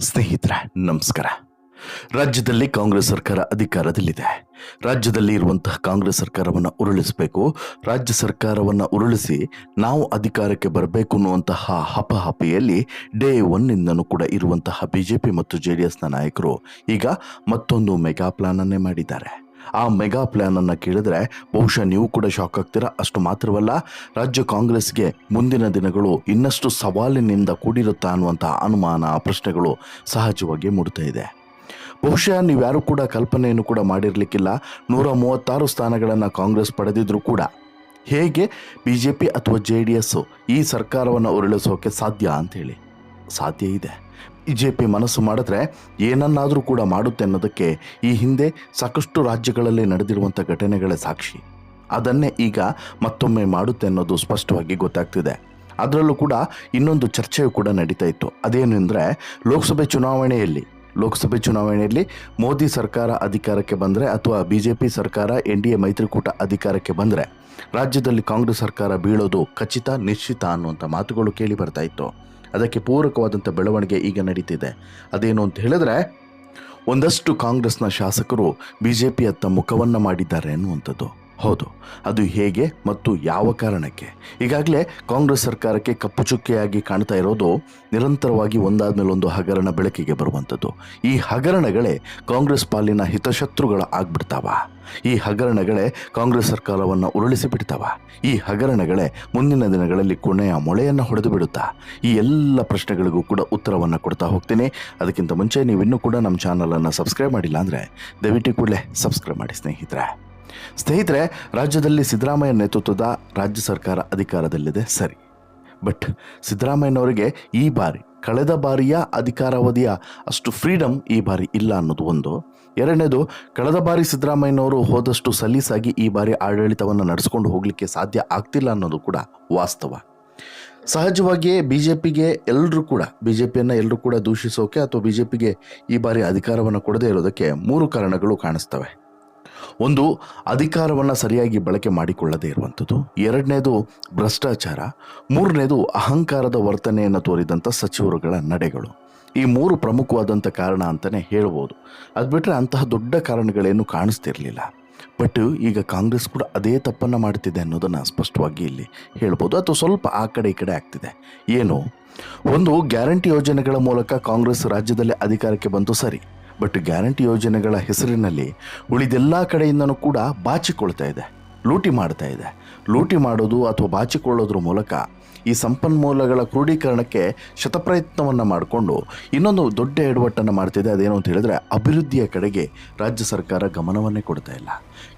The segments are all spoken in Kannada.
ಸ್ನೇಹಿತರೆ, ನಮಸ್ಕಾರ. ರಾಜ್ಯದಲ್ಲಿ ಕಾಂಗ್ರೆಸ್ ಸರ್ಕಾರ ಅಧಿಕಾರದಲ್ಲಿದೆ. ರಾಜ್ಯದಲ್ಲಿ ಇರುವಂತಹ ಕಾಂಗ್ರೆಸ್ ಸರ್ಕಾರವನ್ನು ಉರುಳಿಸಬೇಕು. ರಾಜ್ಯ ಸರ್ಕಾರವನ್ನು ಉರುಳಿಸಿ ನಾವು ಅಧಿಕಾರಕ್ಕೆ ಬರಬೇಕು ಅನ್ನುವಂತಹ ಹಪಹಪಿಯಲ್ಲಿ ಡೇ ಒನ್ನಿಂದನೂ ಕೂಡ ಇರುವಂತಹ ಬಿಜೆಪಿ ಮತ್ತು ಜೆ ಡಿ ಎಸ್ನ ನಾಯಕರು ಈಗ ಮತ್ತೊಂದು ಮೆಗಾ ಪ್ಲಾನನ್ನೇ ಮಾಡಿದ್ದಾರೆ. ಆ ಮೆಗಾ ಪ್ಲಾನ್ ಅನ್ನ ಕೇಳಿದ್ರೆ ಬಹುಶಃ ನೀವು ಕೂಡ ಶಾಕ್ ಆಗ್ತೀರಾ? ಅಷ್ಟು ಮಾತ್ರವಲ್ಲ, ರಾಜ್ಯ ಕಾಂಗ್ರೆಸ್ಗೆ ಮುಂದಿನ ದಿನಗಳು ಇನ್ನಷ್ಟು ಸವಾಲಿನಿಂದ ಕೂಡಿರುತ್ತಾ ಅನ್ನುವಂತಹ ಅನುಮಾನ, ಪ್ರಶ್ನೆಗಳು ಸಹಜವಾಗಿ ಮೂಡ್ತಾ ಇದೆ. ಬಹುಶಃ ನೀವ್ಯಾರು ಕೂಡ ಕಲ್ಪನೆಯನ್ನು ಕೂಡ ಮಾಡಿರಲಿಕ್ಕಿಲ್ಲ. ನೂರ ಮೂವತ್ತಾರು ಸ್ಥಾನಗಳನ್ನು ಕಾಂಗ್ರೆಸ್ ಪಡೆದಿದ್ರು ಕೂಡ. ಹೇಗೆ? ಬಿ ಜೆ ಪಿ ಅಥವಾ ಜೆ ಡಿ ಎಸ್ ಈ ಸರ್ಕಾರವನ್ನು ಉರುಳಿಸೋಕೆ ಸಾಧ್ಯ ಅಂಥೇಳಿ. ಸಾಧ್ಯ ಇದೆ. ಜೆ ಪಿ ಮನಸ್ಸು ಮಾಡಿದ್ರೆ ಏನನ್ನಾದರೂ ಕೂಡ ಮಾಡುತ್ತೆ ಅನ್ನೋದಕ್ಕೆ ಈ ಹಿಂದೆ ಸಾಕಷ್ಟು ರಾಜ್ಯಗಳಲ್ಲಿ ನಡೆದಿರುವಂಥ ಘಟನೆಗಳೇ ಸಾಕ್ಷಿ. ಅದನ್ನೇ ಈಗ ಮತ್ತೊಮ್ಮೆ ಮಾಡುತ್ತೆ ಅನ್ನೋದು ಸ್ಪಷ್ಟವಾಗಿ ಗೊತ್ತಾಗ್ತಿದೆ. ಅದರಲ್ಲೂ ಕೂಡ ಇನ್ನೊಂದು ಚರ್ಚೆಯು ಕೂಡ ನಡೀತಾ ಇತ್ತು. ಅದೇನೆಂದರೆ ಲೋಕಸಭೆ ಚುನಾವಣೆಯಲ್ಲಿ ಲೋಕಸಭೆ ಚುನಾವಣೆಯಲ್ಲಿ ಮೋದಿ ಸರ್ಕಾರ ಅಧಿಕಾರಕ್ಕೆ ಬಂದರೆ ಅಥವಾ ಬಿ ಜೆ ಪಿ ಸರ್ಕಾರ, ಎನ್ ಡಿ ಎ ಮೈತ್ರಿಕೂಟ ಅಧಿಕಾರಕ್ಕೆ ಬಂದರೆ ರಾಜ್ಯದಲ್ಲಿ ಕಾಂಗ್ರೆಸ್ ಸರ್ಕಾರ ಬೀಳೋದು ಖಚಿತ, ನಿಶ್ಚಿತ ಅನ್ನುವಂಥ ಮಾತುಗಳು ಕೇಳಿ ಬರ್ತಾ ಇತ್ತು. ಅದಕ್ಕೆ ಪೂರಕವಾದಂಥ ಬೆಳವಣಿಗೆ ಈಗ ನಡೀತಿದೆ. ಅದೇನು ಅಂತ ಹೇಳಿದ್ರೆ, ಒಂದಷ್ಟು ಕಾಂಗ್ರೆಸ್ನ ಶಾಸಕರು ಬಿ ಜೆ ಪಿಯತ್ತ ಮುಖವನ್ನು ಮಾಡಿದ್ದಾರೆ ಅನ್ನುವಂಥದ್ದು. ಹೌದು, ಅದು ಹೇಗೆ ಮತ್ತು ಯಾವ ಕಾರಣಕ್ಕೆ? ಈಗಾಗಲೇ ಕಾಂಗ್ರೆಸ್ ಸರ್ಕಾರಕ್ಕೆ ಕಪ್ಪು ಚುಕ್ಕೆಯಾಗಿ ಕಾಣ್ತಾ ಇರೋದು ನಿರಂತರವಾಗಿ ಒಂದಾದಮೇಲೆ ಒಂದು ಹಗರಣ ಬೆಳಕಿಗೆ ಬರುವಂಥದ್ದು. ಈ ಹಗರಣಗಳೇ ಕಾಂಗ್ರೆಸ್ ಪಾಲಿನ ಹಿತಶತ್ರುಗಳ ಆಗ್ಬಿಡ್ತಾವ. ಈ ಹಗರಣಗಳೇ ಕಾಂಗ್ರೆಸ್ ಸರ್ಕಾರವನ್ನು ಉರುಳಿಸಿ ಬಿಡ್ತಾವ. ಈ ಹಗರಣಗಳೇ ಮುಂದಿನ ದಿನಗಳಲ್ಲಿ ಕೊನೆಯ ಮೊಳೆಯನ್ನು ಹೊಡೆದು ಬಿಡುತ್ತಾ. ಈ ಎಲ್ಲ ಪ್ರಶ್ನೆಗಳಿಗೂ ಕೂಡ ಉತ್ತರವನ್ನು ಕೊಡ್ತಾ ಹೋಗ್ತೀನಿ. ಅದಕ್ಕಿಂತ ಮುಂಚೆ ನೀವಿನ್ನೂ ಕೂಡ ನಮ್ಮ ಚಾನಲನ್ನು ಸಬ್ಸ್ಕ್ರೈಬ್ ಮಾಡಿಲ್ಲ ಅಂದರೆ ದಯವಿಟ್ಟು ಕೂಡಲೇ ಸಬ್ಸ್ಕ್ರೈಬ್ ಮಾಡಿ ಸ್ನೇಹಿತರೆ. ಸ್ನೇಹಿತರೆ, ರಾಜ್ಯದಲ್ಲಿ ಸಿದ್ದರಾಮಯ್ಯ ನೇತೃತ್ವದ ರಾಜ್ಯ ಸರ್ಕಾರ ಅಧಿಕಾರದಲ್ಲಿದೆ, ಸರಿ. ಬಟ್ ಸಿದ್ದರಾಮಯ್ಯನವರಿಗೆ ಈ ಬಾರಿ, ಕಳೆದ ಬಾರಿಯ ಅಧಿಕಾರಾವಧಿಯ ಅಷ್ಟು ಫ್ರೀಡಮ್ ಈ ಬಾರಿ ಇಲ್ಲ ಅನ್ನೋದು ಒಂದು. ಎರಡನೇದು, ಕಳೆದ ಬಾರಿ ಸಿದ್ದರಾಮಯ್ಯನವರು ಹೋದಷ್ಟು ಸಲೀಸಾಗಿ ಈ ಬಾರಿ ಆಡಳಿತವನ್ನು ನಡೆಸ್ಕೊಂಡು ಹೋಗಲಿಕ್ಕೆ ಸಾಧ್ಯ ಆಗ್ತಿಲ್ಲ ಅನ್ನೋದು ಕೂಡ ವಾಸ್ತವ. ಸಹಜವಾಗಿಯೇ ಬಿ ಜೆ ಪಿಗೆ ಎಲ್ಲರೂ ಕೂಡ ಬಿ ಜೆ ಪಿಯನ್ನು ಎಲ್ಲರೂ ಕೂಡ ದೂಷಿಸೋಕೆ ಅಥವಾ ಬಿ ಜೆ ಪಿಗೆ ಈ ಬಾರಿ ಅಧಿಕಾರವನ್ನು ಕೊಡದೇ ಇರೋದಕ್ಕೆ ಮೂರು ಕಾರಣಗಳು ಕಾಣಿಸ್ತವೆ. ಒಂದು ಅಧಿಕಾರವನ್ನು ಸರಿಯಾಗಿ ಬಳಕೆ ಮಾಡಿಕೊಳ್ಳದೇ ಇರುವಂಥದ್ದು, ಎರಡನೇದು ಭ್ರಷ್ಟಾಚಾರ, ಮೂರನೇದು ಅಹಂಕಾರದ ವರ್ತನೆಯನ್ನು ತೋರಿದಂಥ ಸಚಿವರುಗಳ ನಡೆಗಳು. ಈ ಮೂರು ಪ್ರಮುಖವಾದಂಥ ಕಾರಣ ಅಂತಲೇ ಹೇಳ್ಬೋದು. ಅದು ಬಿಟ್ಟರೆ ಅಂತಹ ದೊಡ್ಡ ಕಾರಣಗಳೇನು ಕಾಣಿಸ್ತಿರಲಿಲ್ಲ. ಬಟ್ ಈಗ ಕಾಂಗ್ರೆಸ್ ಕೂಡ ಅದೇ ತಪ್ಪನ್ನು ಮಾಡ್ತಿದೆ ಅನ್ನೋದನ್ನು ಸ್ಪಷ್ಟವಾಗಿ ಇಲ್ಲಿ ಹೇಳ್ಬೋದು. ಅಥವಾ ಸ್ವಲ್ಪ ಆ ಕಡೆ ಈ ಕಡೆ ಆಗ್ತಿದೆ. ಏನು? ಒಂದು ಗ್ಯಾರಂಟಿ ಯೋಜನೆಗಳ ಮೂಲಕ ಕಾಂಗ್ರೆಸ್ ರಾಜ್ಯದಲ್ಲಿ ಅಧಿಕಾರಕ್ಕೆ ಬಂತು ಸರಿ. ಬಟ್ ಗ್ಯಾರಂಟಿ ಯೋಜನೆಗಳ ಹೆಸರಿನಲ್ಲಿ ಉಳಿದೆಲ್ಲ ಕಡೆಯಿಂದನೂ ಕೂಡ ಬಾಚಿಕೊಳ್ತಾ ಇದೆ, ಲೂಟಿ ಮಾಡ್ತಾ ಇದೆ. ಲೂಟಿ ಮಾಡೋದು ಅಥವಾ ಬಾಚಿಕೊಳ್ಳೋದ್ರ ಮೂಲಕ ಈ ಸಂಪನ್ಮೂಲಗಳ ಕ್ರೋಢೀಕರಣಕ್ಕೆ ಶತಪ್ರಯತ್ನವನ್ನು ಮಾಡಿಕೊಂಡು ಇನ್ನೊಂದು ದೊಡ್ಡ ಎಡವಟ್ಟನ್ನು ಮಾಡ್ತಿದೆ. ಅದೇನು ಅಂತ ಹೇಳಿದ್ರೆ ಅಭಿವೃದ್ಧಿಯ ಕಡೆಗೆ ರಾಜ್ಯ ಸರ್ಕಾರ ಗಮನವನ್ನೇ ಕೊಡ್ತಾ ಇಲ್ಲ.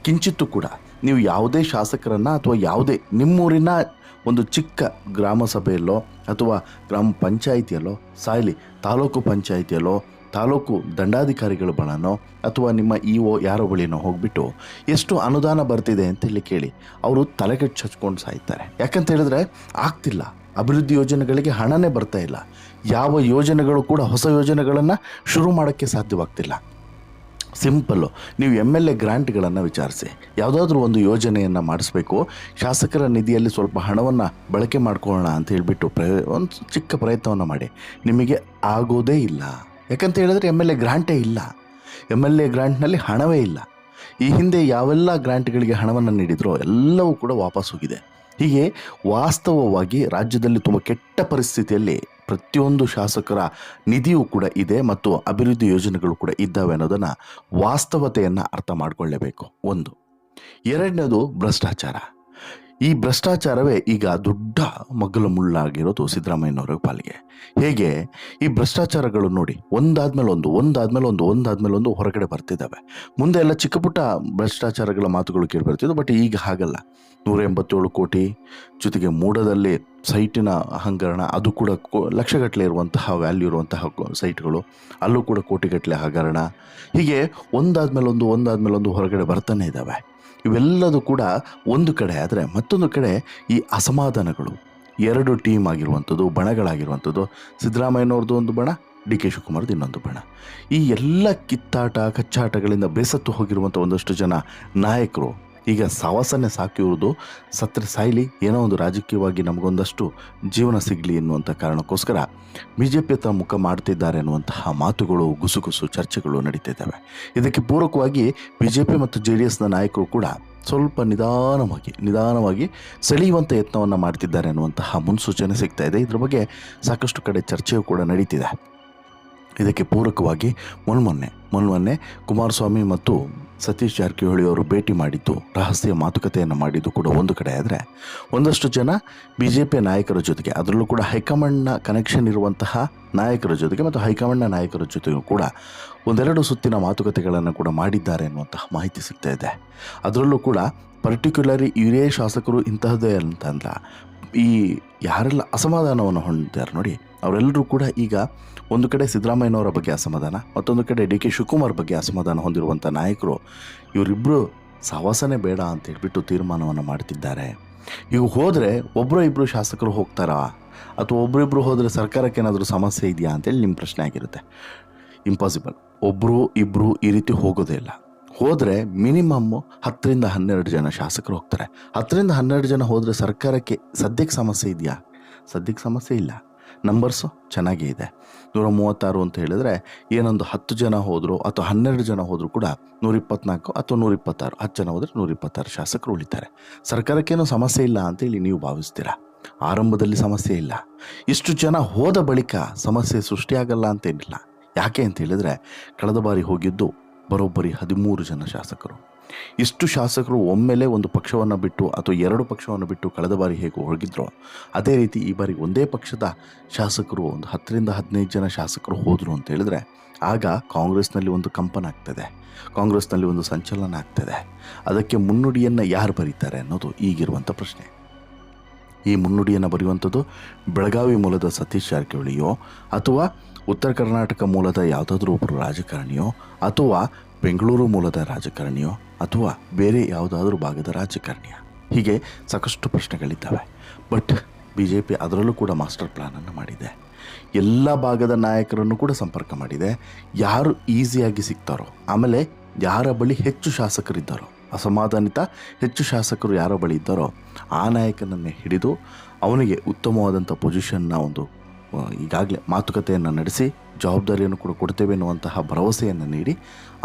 ಕಿಂಚಿತ್ತು ಕೂಡ ನೀವು ಯಾವುದೇ ಶಾಸಕರನ್ನು ಅಥವಾ ಯಾವುದೇ ನಿಮ್ಮೂರಿನ ಒಂದು ಚಿಕ್ಕ ಗ್ರಾಮ ಸಭೆಯಲ್ಲೋ ಅಥವಾ ಗ್ರಾಮ ಪಂಚಾಯಿತಿಯಲ್ಲೋ, ಸಾಯಿಲಿ ತಾಲೂಕು ಪಂಚಾಯಿತಿಯಲ್ಲೋ ತಾಲೂಕು ದಂಡಾಧಿಕಾರಿಗಳ ಬಳನೋ ಅಥವಾ ನಿಮ್ಮ ಇ ಒ ಯಾರೋ ಬಳಿನೋ ಹೋಗ್ಬಿಟ್ಟು ಎಷ್ಟು ಅನುದಾನ ಬರ್ತಿದೆ ಅಂತ ಹೇಳಿ ಕೇಳಿ ಅವರು ತಲೆಗೆಟ್ಟು ಹಚ್ಕೊಂಡು ಸಾಯ್ತಾರೆ. ಯಾಕಂತ ಹೇಳಿದ್ರೆ ಆಗ್ತಿಲ್ಲ. ಅಭಿವೃದ್ಧಿ ಯೋಜನೆಗಳಿಗೆ ಹಣನೇ ಬರ್ತಾ ಇಲ್ಲ. ಯಾವ ಯೋಜನೆಗಳು ಕೂಡ ಹೊಸ ಯೋಜನೆಗಳನ್ನು ಶುರು ಮಾಡೋಕ್ಕೆ ಸಾಧ್ಯವಾಗ್ತಿಲ್ಲ. ಸಿಂಪಲ್ಲು, ನೀವು ಎಂ ಎಲ್ ಎ ಗ್ರಾಂಟ್ಗಳನ್ನು ವಿಚಾರಿಸಿ. ಯಾವುದಾದ್ರೂ ಒಂದು ಯೋಜನೆಯನ್ನು ಮಾಡಿಸ್ಬೇಕು. ಶಾಸಕರ ನಿಧಿಯಲ್ಲಿ ಸ್ವಲ್ಪ ಹಣವನ್ನು ಬಳಕೆ ಮಾಡ್ಕೊಳ್ಳೋಣ ಅಂತ ಹೇಳಿಬಿಟ್ಟು ಪ್ರಯ, ಒಂದು ಚಿಕ್ಕ ಪ್ರಯತ್ನವನ್ನು ಮಾಡಿ. ನಿಮಗೆ ಆಗೋದೇ ಇಲ್ಲ. ಯಾಕಂತ ಹೇಳಿದ್ರೆ ಎಂ ಎಲ್ ಎ ಗ್ರಾಂಟೇ ಇಲ್ಲ. ಎಂ ಎಲ್ ಎ ಗ್ರಾಂಟ್ನಲ್ಲಿ ಹಣವೇ ಇಲ್ಲ. ಈ ಹಿಂದೆ ಯಾವೆಲ್ಲ ಗ್ರಾಂಟ್ಗಳಿಗೆ ಹಣವನ್ನು ನೀಡಿದ್ರೋ ಎಲ್ಲವೂ ಕೂಡ ವಾಪಸ್ ಹೋಗಿದೆ. ಹೀಗೆ ವಾಸ್ತವವಾಗಿ ರಾಜ್ಯದಲ್ಲಿ ತುಂಬ ಕೆಟ್ಟ ಪರಿಸ್ಥಿತಿಯಲ್ಲಿ ಪ್ರತಿಯೊಂದು ಶಾಸಕರ ನಿಧಿಯೂ ಕೂಡ ಇದೆ ಮತ್ತು ಅಭಿವೃದ್ಧಿ ಯೋಜನೆಗಳು ಕೂಡ ಇದ್ದಾವೆ ಅನ್ನೋದನ್ನು ವಾಸ್ತವತೆಯನ್ನು ಅರ್ಥ ಮಾಡಿಕೊಳ್ಳಬೇಕು. ಒಂದು. ಎರಡನೇದು ಭ್ರಷ್ಟಾಚಾರ. ಈ ಭ್ರಷ್ಟಾಚಾರವೇ ಈಗ ದೊಡ್ಡ ಮಗ್ಗಲ ಮುಳ್ಳಾಗಿರೋದು ಸಿದ್ದರಾಮಯ್ಯನವರ ಪಾಲಿಗೆ. ಹೇಗೆ? ಈ ಭ್ರಷ್ಟಾಚಾರಗಳು ನೋಡಿ, ಒಂದಾದ್ಮೇಲೆ ಒಂದು ಒಂದಾದ್ಮೇಲೆ ಒಂದು ಒಂದಾದ್ಮೇಲೆ ಒಂದು ಹೊರಗಡೆ ಬರ್ತಿದ್ದಾವೆ. ಮುಂದೆ ಎಲ್ಲ ಚಿಕ್ಕ ಪುಟ್ಟ ಭ್ರಷ್ಟಾಚಾರಗಳ ಮಾತುಗಳು ಕೇಳಿ ಬರ್ತಿದ್ವು, ಬಟ್ ಈಗ ಹಾಗಲ್ಲ. ನೂರ ಎಂಬತ್ತೇಳು ಕೋಟಿ ಜೊತೆಗೆ ಮೂಡದಲ್ಲಿ ಸೈಟಿನ ಹಂಗರಣ ಅದು ಕೂಡ ಲಕ್ಷಗಟ್ಟಲೆ ಇರುವಂತಹ ವ್ಯಾಲ್ಯೂ ಇರುವಂತಹ ಸೈಟ್ಗಳು, ಅಲ್ಲೂ ಕೂಡ ಕೋಟಿಗಟ್ಟಲೆ ಹಗರಣ ಹೀಗೆ ಒಂದಾದ್ಮೇಲೆ ಒಂದು ಒಂದಾದ್ಮೇಲೆ ಒಂದು ಹೊರಗಡೆ ಬರ್ತಾನೆ ಇದ್ದಾವೆ. ಇವೆಲ್ಲದೂ ಕೂಡ ಒಂದು ಕಡೆ ಆದರೆ ಮತ್ತೊಂದು ಕಡೆ ಈ ಅಸಮಾಧಾನಗಳು. ಎರಡು ಟೀಮ್ ಆಗಿರುವಂಥದ್ದು, ಬಣಗಳಾಗಿರುವಂಥದ್ದು, ಸಿದ್ದರಾಮಯ್ಯನವ್ರದ್ದು ಒಂದು ಬಣ, ಡಿ ಕೆ ಶಿವಕುಮಾರ್ದು ಇನ್ನೊಂದು ಬಣ. ಈ ಎಲ್ಲ ಕಿತ್ತಾಟ, ಕಚ್ಚಾಟಗಳಿಂದ ಬೇಸತ್ತು ಹೋಗಿರುವಂಥ ಒಂದಷ್ಟು ಜನ ನಾಯಕರು ಈಗ ಸವಾಸನೆ ಸಾಕಿರುವುದು ಸತ್ರೆ ಸಾಯ್ಲಿ ಏನೋ ಒಂದು ರಾಜಕೀಯವಾಗಿ ನಮಗೊಂದಷ್ಟು ಜೀವನ ಸಿಗಲಿ ಎನ್ನುವಂಥ ಕಾರಣಕ್ಕೋಸ್ಕರ ಬಿ ಜೆ ಪಿ ಹತ್ರ ಮುಖ ಮಾಡ್ತಿದ್ದಾರೆ ಅನ್ನುವಂತಹ ಮಾತುಗಳು, ಗುಸುಗುಸು, ಚರ್ಚೆಗಳು ನಡೀತಿದ್ದಾವೆ. ಇದಕ್ಕೆ ಪೂರಕವಾಗಿ ಬಿ ಜೆ ಪಿ ಮತ್ತು ಜೆ ಡಿ ಎಸ್ನ ನಾಯಕರು ಕೂಡ ಸ್ವಲ್ಪ ನಿಧಾನವಾಗಿ ನಿಧಾನವಾಗಿ ಸೆಳೆಯುವಂಥ ಯತ್ನವನ್ನು ಮಾಡ್ತಿದ್ದಾರೆ ಅನ್ನುವಂತಹ ಮುನ್ಸೂಚನೆ ಸಿಗ್ತಾ ಇದೆ. ಇದ್ರ ಬಗ್ಗೆ ಸಾಕಷ್ಟು ಕಡೆ ಚರ್ಚೆಯೂ ಕೂಡ ನಡೀತಿದೆ. ಇದಕ್ಕೆ ಪೂರಕವಾಗಿ ಮೊನ್ಮೊನ್ನೆ ಮೊನ್ಮೊನ್ನೆ ಕುಮಾರಸ್ವಾಮಿ ಮತ್ತು ಸತೀಶ್ ಜಾರಕಿಹೊಳಿ ಅವರು ಭೇಟಿ ಮಾಡಿದ್ದು, ರಹಸ್ಯ ಮಾತುಕತೆಯನ್ನು ಮಾಡಿದ್ದು ಕೂಡ ಒಂದು ಕಡೆ ಆದರೆ, ಒಂದಷ್ಟು ಜನ ಬಿ ಜೆ ಪಿ ನಾಯಕರ ಜೊತೆಗೆ, ಅದರಲ್ಲೂ ಕೂಡ ಹೈಕಮಾಂಡ್ನ ಕನೆಕ್ಷನ್ ಇರುವಂತಹ ನಾಯಕರ ಜೊತೆಗೆ ಮತ್ತು ಹೈಕಮಾಂಡ್ನ ನಾಯಕರ ಜೊತೆಗೂ ಕೂಡ ಒಂದೆರಡು ಸುತ್ತಿನ ಮಾತುಕತೆಗಳನ್ನು ಕೂಡ ಮಾಡಿದ್ದಾರೆ ಅನ್ನುವಂತಹ ಮಾಹಿತಿ ಸಿಗ್ತಾ ಇದೆ. ಅದರಲ್ಲೂ ಕೂಡ ಪರ್ಟಿಕ್ಯುಲರಿ ಇವರೇ ಶಾಸಕರು ಇಂತಹದ್ದೇ ಅಂತಂದ್ರೆ ಈ ಯಾರೆಲ್ಲ ಅಸಮಾಧಾನವನ್ನು ಹೊಂದಿದ್ದಾರೆ ನೋಡಿ, ಅವರೆಲ್ಲರೂ ಕೂಡ ಈಗ ಒಂದು ಕಡೆ ಸಿದ್ದರಾಮಯ್ಯನವರ ಬಗ್ಗೆ ಅಸಮಾಧಾನ, ಮತ್ತೊಂದು ಕಡೆ ಡಿ ಕೆ ಶಿವಕುಮಾರ್ ಬಗ್ಗೆ ಅಸಮಾಧಾನ ಹೊಂದಿರುವಂಥ ನಾಯಕರು ಇವರಿಬ್ಬರು ಸಹವಾಸನೇ ಬೇಡ ಅಂತ ಹೇಳಿಬಿಟ್ಟು ತೀರ್ಮಾನವನ್ನು ಮಾಡ್ತಿದ್ದಾರೆ. ಈಗ ಹೋದರೆ ಒಬ್ಬರು ಇಬ್ಬರು ಶಾಸಕರು ಹೋಗ್ತಾರಾ? ಅಥವಾ ಒಬ್ಬರಿಬ್ಬರು ಹೋದರೆ ಸರ್ಕಾರಕ್ಕೆ ಏನಾದರೂ ಸಮಸ್ಯೆ ಇದೆಯಾ ಅಂತೇಳಿ ನಿಮ್ಮ ಪ್ರಶ್ನೆ ಆಗಿರುತ್ತೆ. ಇಂಪಾಸಿಬಲ್ ಒಬ್ಬರು ಇಬ್ಬರು ಈ ರೀತಿ ಹೋಗೋದೇ ಇಲ್ಲ. ಹೋದರೆ ಮಿನಿಮಮ್ಮು ಹತ್ತರಿಂದ ಹನ್ನೆರಡು ಜನ ಶಾಸಕರು ಹೋಗ್ತಾರೆ. ಹತ್ತರಿಂದ ಹನ್ನೆರಡು ಜನ ಹೋದರೆ ಸರ್ಕಾರಕ್ಕೆ ಸದ್ಯಕ್ಕೆ ಸಮಸ್ಯೆ ಇದೆಯಾ? ಸದ್ಯಕ್ಕೆ ಸಮಸ್ಯೆ ಇಲ್ಲ. ನಂಬರ್ಸು ಚೆನ್ನಾಗೇ ಇದೆ. ನೂರ ಮೂವತ್ತಾರು ಅಂತ ಹೇಳಿದ್ರೆ ಏನೊಂದು ಹತ್ತು ಜನ ಹೋದರು ಅಥವಾ ಹನ್ನೆರಡು ಜನ ಹೋದರೂ ಕೂಡ ನೂರ ಇಪ್ಪತ್ನಾಲ್ಕು ಅಥವಾ ನೂರ ಇಪ್ಪತ್ತಾರು ಹತ್ತು ಜನ ಹೋದರೆ ನೂರ ಇಪ್ಪತ್ತಾರು ಶಾಸಕರು ಉಳಿತಾರೆ. ಸರ್ಕಾರಕ್ಕೇನೂ ಸಮಸ್ಯೆ ಇಲ್ಲ ಅಂತೇಳಿ ನೀವು ಭಾವಿಸ್ತೀರಾ? ಆರಂಭದಲ್ಲಿ ಸಮಸ್ಯೆ ಇಲ್ಲ. ಇಷ್ಟು ಜನ ಹೋದ ಬಳಿಕ ಸಮಸ್ಯೆ ಸೃಷ್ಟಿಯಾಗಲ್ಲ ಅಂತೇನಿಲ್ಲ. ಯಾಕೆ ಅಂತ ಹೇಳಿದ್ರೆ, ಕಳೆದ ಬಾರಿ ಹೋಗಿದ್ದು ಬರೋಬ್ಬರಿ ಹದಿಮೂರು ಜನ ಶಾಸಕರು. ಇಷ್ಟು ಶಾಸಕರು ಒಮ್ಮೆಲೆ ಒಂದು ಪಕ್ಷವನ್ನು ಬಿಟ್ಟು ಅಥವಾ ಎರಡು ಪಕ್ಷವನ್ನು ಬಿಟ್ಟು ಕಳೆದ ಬಾರಿ ಹೇಗೆ ಹೋಗಿದ್ರು, ಅದೇ ರೀತಿ ಈ ಬಾರಿ ಒಂದೇ ಪಕ್ಷದ ಶಾಸಕರು, ಒಂದು ಹತ್ತರಿಂದ ಹದಿನೈದು ಜನ ಶಾಸಕರು ಹೋದರು ಅಂತ ಹೇಳಿದ್ರೆ, ಆಗ ಕಾಂಗ್ರೆಸ್ನಲ್ಲಿ ಒಂದು ಕಂಪನ ಆಗ್ತದೆ. ಕಾಂಗ್ರೆಸ್ನಲ್ಲಿ ಒಂದು ಸಂಚಲನ ಆಗ್ತದೆ. ಅದಕ್ಕೆ ಮುನ್ನುಡಿಯನ್ನು ಯಾರು ಬರೀತಾರೆ ಅನ್ನೋದು ಈಗಿರುವಂಥ ಪ್ರಶ್ನೆ. ಈ ಮುನ್ನುಡಿಯನ್ನು ಬರೆಯುವಂಥದ್ದು ಬೆಳಗಾವಿ ಮೂಲದ ಸತೀಶ್ ಜಾರಕಿಹೊಳಿಯೋ, ಅಥವಾ ಉತ್ತರ ಕರ್ನಾಟಕ ಮೂಲದ ಯಾವುದಾದ್ರೂ ಒಬ್ಬರು ರಾಜಕಾರಣಿಯೋ, ಅಥವಾ ಬೆಂಗಳೂರು ಮೂಲದ ರಾಜಕಾರಣಿಯೋ ಅಥವಾ ಬೇರೆ ಯಾವುದಾದ್ರೂ ಭಾಗದ ರಾಜಕಾರಣಿಯ? ಹೀಗೆ ಸಾಕಷ್ಟು ಪ್ರಶ್ನೆಗಳಿದ್ದಾವೆ. ಬಟ್ ಬಿ ಜೆ ಪಿ ಅದರಲ್ಲೂ ಕೂಡ ಮಾಸ್ಟರ್ ಪ್ಲ್ಯಾನನ್ನು ಮಾಡಿದೆ. ಎಲ್ಲ ಭಾಗದ ನಾಯಕರನ್ನು ಕೂಡ ಸಂಪರ್ಕ ಮಾಡಿದೆ. ಯಾರು ಈಸಿಯಾಗಿ ಸಿಗ್ತಾರೋ, ಆಮೇಲೆ ಯಾರ ಬಳಿ ಹೆಚ್ಚು ಶಾಸಕರಿದ್ದಾರೋ, ಅಸಮಾಧಾನಿತ ಹೆಚ್ಚು ಶಾಸಕರು ಯಾರ ಬಳಿ ಇದ್ದಾರೋ, ಆ ನಾಯಕನನ್ನೇ ಹಿಡಿದು ಅವನಿಗೆ ಉತ್ತಮವಾದಂಥ ಪೊಸಿಷನ್ನ ಒಂದು ಈಗಾಗಲೇ ಮಾತುಕತೆಯನ್ನು ನಡೆಸಿ, ಜವಾಬ್ದಾರಿಯನ್ನು ಕೂಡ ಕೊಡ್ತೇವೆ ಎನ್ನುವಂತಹ ಭರವಸೆಯನ್ನು ನೀಡಿ,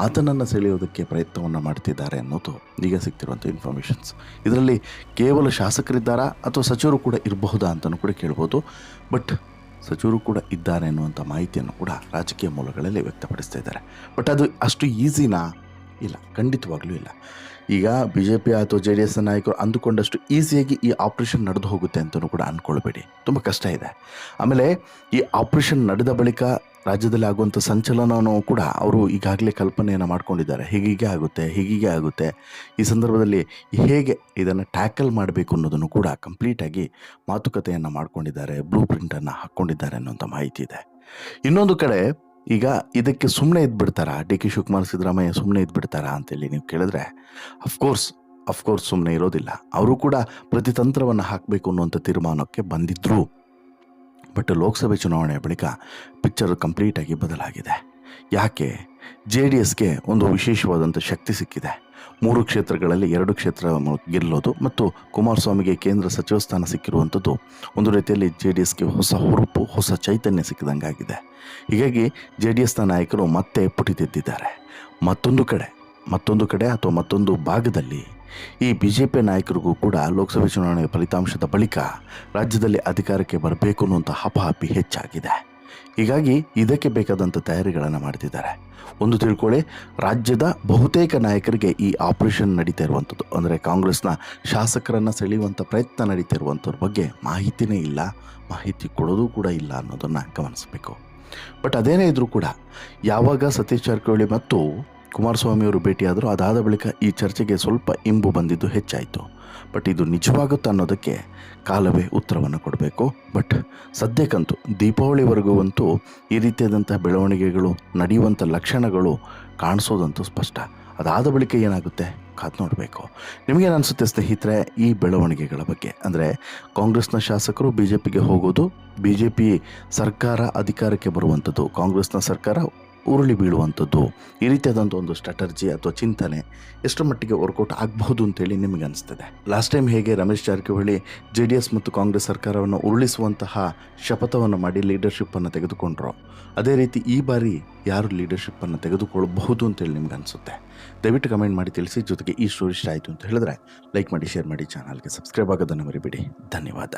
ಆತನನ್ನು ಸೆಳೆಯೋದಕ್ಕೆ ಪ್ರಯತ್ನವನ್ನು ಮಾಡ್ತಿದ್ದಾರೆ ಅನ್ನೋದು ಈಗ ಸಿಗ್ತಿರುವಂಥ ಇನ್ಫಾರ್ಮೇಷನ್ಸ್ ಇದರಲ್ಲಿ ಕೇವಲ ಶಾಸಕರಿದ್ದಾರಾ ಅಥವಾ ಸಚಿವರು ಕೂಡ ಇರಬಹುದಾ ಅಂತಲೂ ಕೂಡ ಕೇಳ್ಬೋದು. ಬಟ್ ಸಚಿವರು ಕೂಡ ಇದ್ದಾರೆ ಅನ್ನುವಂಥ ಮಾಹಿತಿಯನ್ನು ಕೂಡ ರಾಜಕೀಯ ಮೂಲಗಳಲ್ಲಿ ವ್ಯಕ್ತಪಡಿಸ್ತಾ ಇದ್ದಾರೆ. ಬಟ್ ಅದು ಅಷ್ಟು ಈಸಿನಾ ಇಲ್ಲ, ಖಂಡಿತವಾಗಲೂ ಇಲ್ಲ. ಈಗ ಬಿ ಜೆ ಪಿ ಅಥವಾ ಜೆ ಡಿ ಎಸ್ ನಾಯಕರು ಅಂದುಕೊಂಡಷ್ಟು ಈಸಿಯಾಗಿ ಈ ಆಪ್ರೇಷನ್ ನಡೆದು ಹೋಗುತ್ತೆ ಅಂತಲೂ ಕೂಡ ಅಂದ್ಕೊಳ್ಬೇಡಿ ತುಂಬ ಕಷ್ಟ ಇದೆ. ಆಮೇಲೆ ಈ ಆಪ್ರೇಷನ್ ನಡೆದ ಬಳಿಕ ರಾಜ್ಯದಲ್ಲಿ ಆಗುವಂಥ ಸಂಚಲನವೂ ಕೂಡ ಅವರು ಈಗಾಗಲೇ ಕಲ್ಪನೆಯನ್ನು ಮಾಡ್ಕೊಂಡಿದ್ದಾರೆ. ಹೀಗೀಗೆ ಆಗುತ್ತೆ ಹೀಗೀಗೆ ಆಗುತ್ತೆ. ಈ ಸಂದರ್ಭದಲ್ಲಿ ಹೇಗೆ ಇದನ್ನು ಟ್ಯಾಕಲ್ ಮಾಡಬೇಕು ಅನ್ನೋದನ್ನು ಕೂಡ ಕಂಪ್ಲೀಟಾಗಿ ಮಾತುಕತೆಯನ್ನು ಮಾಡ್ಕೊಂಡಿದ್ದಾರೆ ಬ್ಲೂ ಪ್ರಿಂಟನ್ನು ಹಾಕ್ಕೊಂಡಿದ್ದಾರೆ ಅನ್ನೋಂಥ ಮಾಹಿತಿ ಇದೆ. ಇನ್ನೊಂದು ಕಡೆ ಈಗ ಇದಕ್ಕೆ ಸುಮ್ಮನೆ ಇದ್ಬಿಡ್ತಾರಾ? ಡಿ ಕೆ ಶಿವಕುಮಾರ್ ಸಿದ್ದರಾಮಯ್ಯ ಸುಮ್ಮನೆ ಇದ್ಬಿಡ್ತಾರಾ ಅಂತೇಳಿ ನೀವು ಕೇಳಿದ್ರೆ ಅಫ್ಕೋರ್ಸ್ ಅಫ್ಕೋರ್ಸ್ ಸುಮ್ಮನೆ ಇರೋದಿಲ್ಲ. ಅವರು ಕೂಡ ಪ್ರತಿತಂತ್ರವನ್ನು ಹಾಕಬೇಕು ಅನ್ನುವಂಥ ತೀರ್ಮಾನಕ್ಕೆ ಬಂದಿದ್ದರು ಬಟ್ ಲೋಕಸಭೆ ಚುನಾವಣೆಯ ಬಳಿಕ ಪಿಕ್ಚರ್ ಕಂಪ್ಲೀಟಾಗಿ ಬದಲಾಗಿದೆ. ಯಾಕೆ? ಜೆ ಡಿ ಎಸ್ಗೆ ಒಂದು ವಿಶೇಷವಾದಂಥ ಶಕ್ತಿ ಸಿಕ್ಕಿದೆ. ಮೂರು ಕ್ಷೇತ್ರಗಳಲ್ಲಿ ಎರಡು ಕ್ಷೇತ್ರ ಗೆಲ್ಲೋದು ಮತ್ತು ಕುಮಾರಸ್ವಾಮಿಗೆ ಕೇಂದ್ರ ಸಚಿವ ಸ್ಥಾನ ಸಿಕ್ಕಿರುವಂಥದ್ದು. ಒಂದು ರೀತಿಯಲ್ಲಿ ಜೆ ಡಿ ಎಸ್ಗೆ ಹೊಸ ಹುರುಪು, ಹೊಸ ಚೈತನ್ಯ ಸಿಕ್ಕಿದಂಗಾಗಿದೆ. ಹೀಗಾಗಿ ಜೆ ಡಿ ಎಸ್ನ ನಾಯಕರು ಮತ್ತೆ ಪುಟಿದೆದ್ದಿದ್ದಾರೆ ಮತ್ತೊಂದು ಕಡೆ ಮತ್ತೊಂದು ಕಡೆ ಅಥವಾ ಮತ್ತೊಂದು ಭಾಗದಲ್ಲಿ ಈ ಬಿ ಜೆ ಪಿ ನಾಯಕರಿಗೂ ಕೂಡ ಲೋಕಸಭೆ ಚುನಾವಣೆಯ ಫಲಿತಾಂಶದ ಬಳಿಕ ರಾಜ್ಯದಲ್ಲಿ ಅಧಿಕಾರಕ್ಕೆ ಬರಬೇಕು ಅನ್ನುವಂಥ ಹಪಾಹಪಿ ಹೆಚ್ಚಾಗಿದೆ. ಹೀಗಾಗಿ ಇದಕ್ಕೆ ಬೇಕಾದಂಥ ತಯಾರಿಗಳನ್ನು ಮಾಡ್ತಿದ್ದಾರೆ. ಒಂದು ತಿಳ್ಕೊಳ್ಳಿ ರಾಜ್ಯದ ಬಹುತೇಕ ನಾಯಕರಿಗೆ ಈ ಆಪರೇಷನ್ ನಡೀತಾ ಇರುವಂಥದ್ದು ಅಂದರೆ ಕಾಂಗ್ರೆಸ್ನ ಶಾಸಕರನ್ನು ಸೆಳೆಯುವಂಥ ಪ್ರಯತ್ನ ನಡೀತಾ ಇರುವಂಥವ್ರ ಬಗ್ಗೆ ಮಾಹಿತಿನೇ ಇಲ್ಲ, ಮಾಹಿತಿ ಕೊಡೋದು ಕೂಡ ಇಲ್ಲ ಅನ್ನೋದನ್ನು ಗಮನಿಸಬೇಕು. ಬಟ್ ಅದೇನೇ ಇದ್ರೂ ಕೂಡ, ಯಾವಾಗ ಸತೀಶ್ ಜಾರಕಿಹೊಳಿ ಮತ್ತು ಕುಮಾರಸ್ವಾಮಿಯವರು ಭೇಟಿಯಾದರೂ ಅದಾದ ಬಳಿಕ ಈ ಚರ್ಚೆಗೆ ಸ್ವಲ್ಪ ಇಂಬು ಬಂದಿದ್ದು ಹೆಚ್ಚಾಯಿತು. ಬಟ್ ಇದು ನಿಜವಾಗುತ್ತೆ ಅನ್ನೋದಕ್ಕೆ ಕಾಲವೇ ಉತ್ತರವನ್ನು ಕೊಡಬೇಕು. ಬಟ್ ಸದ್ಯಕ್ಕಂತೂ ದೀಪಾವಳಿವರೆಗೂ ಅಂತೂ ಈ ರೀತಿಯಾದಂಥ ಬೆಳವಣಿಗೆಗಳು, ನಡೆಯುವಂಥ ಲಕ್ಷಣಗಳು ಕಾಣಿಸೋದಂತೂ ಸ್ಪಷ್ಟ. ಅದಾದ ಬಳಿಕ ಏನಾಗುತ್ತೆ? ಕಾದು ನೋಡಬೇಕು. ನಿಮಗೇನು ಅನಿಸುತ್ತೆ ಸ್ನೇಹಿತರೆ, ಈ ಬೆಳವಣಿಗೆಗಳ ಬಗ್ಗೆ. ಅಂದರೆ ಕಾಂಗ್ರೆಸ್ನ ಶಾಸಕರು ಬಿ ಜೆ ಪಿಗೆ ಹೋಗೋದು ಬಿ ಜೆ ಪಿ ಸರ್ಕಾರ ಅಧಿಕಾರಕ್ಕೆ ಬರುವಂಥದ್ದು, ಕಾಂಗ್ರೆಸ್ನ ಸರ್ಕಾರ ಉರುಳಿ ಬೀಳುವಂಥದ್ದು. ಈ ರೀತಿಯಾದಂಥ ಒಂದು ಸ್ಟ್ರಾಟರ್ಜಿ ಅಥವಾ ಚಿಂತನೆ ಎಷ್ಟರ ಮಟ್ಟಿಗೆ ವರ್ಕೌಟ್ ಆಗಬಹುದು ಅಂತೇಳಿ ನಿಮಗೆ ಅನಿಸ್ತದೆ. ಲಾಸ್ಟ್ ಟೈಮ್ ಹೇಗೆ Ramesh Jarkiholi J D S ಮತ್ತು ಕಾಂಗ್ರೆಸ್ ಸರ್ಕಾರವನ್ನು ಉರುಳಿಸುವಂತಹ ಶಪಥವನ್ನು ಮಾಡಿ ಲೀಡರ್ಶಿಪ್ಪನ್ನು ತೆಗೆದುಕೊಂಡ್ರು. ಅದೇ ರೀತಿ ಈ ಬಾರಿ ಯಾರು ಲೀಡರ್ಶಿಪ್ಪನ್ನು ತೆಗೆದುಕೊಳ್ಳಬಹುದು ಅಂತೇಳಿ ನಿಮ್ಗೆ ಅನಿಸುತ್ತೆ. ದಯವಿಟ್ಟು ಕಮೆಂಟ್ ಮಾಡಿ ತಿಳಿಸಿ, ಜೊತೆಗೆ ಈ ಸ್ಟೋರಿ ಇಷ್ಟ ಆಯಿತು ಅಂತ ಹೇಳಿದ್ರೆ ಲೈಕ್ ಮಾಡಿ ಶೇರ್ ಮಾಡಿ ಚಾನಲ್ಗೆ ಸಬ್ಸ್ಕ್ರೈಬ್ ಆಗೋದನ್ನು ಮರಿಬೇಡಿ. ಧನ್ಯವಾದ.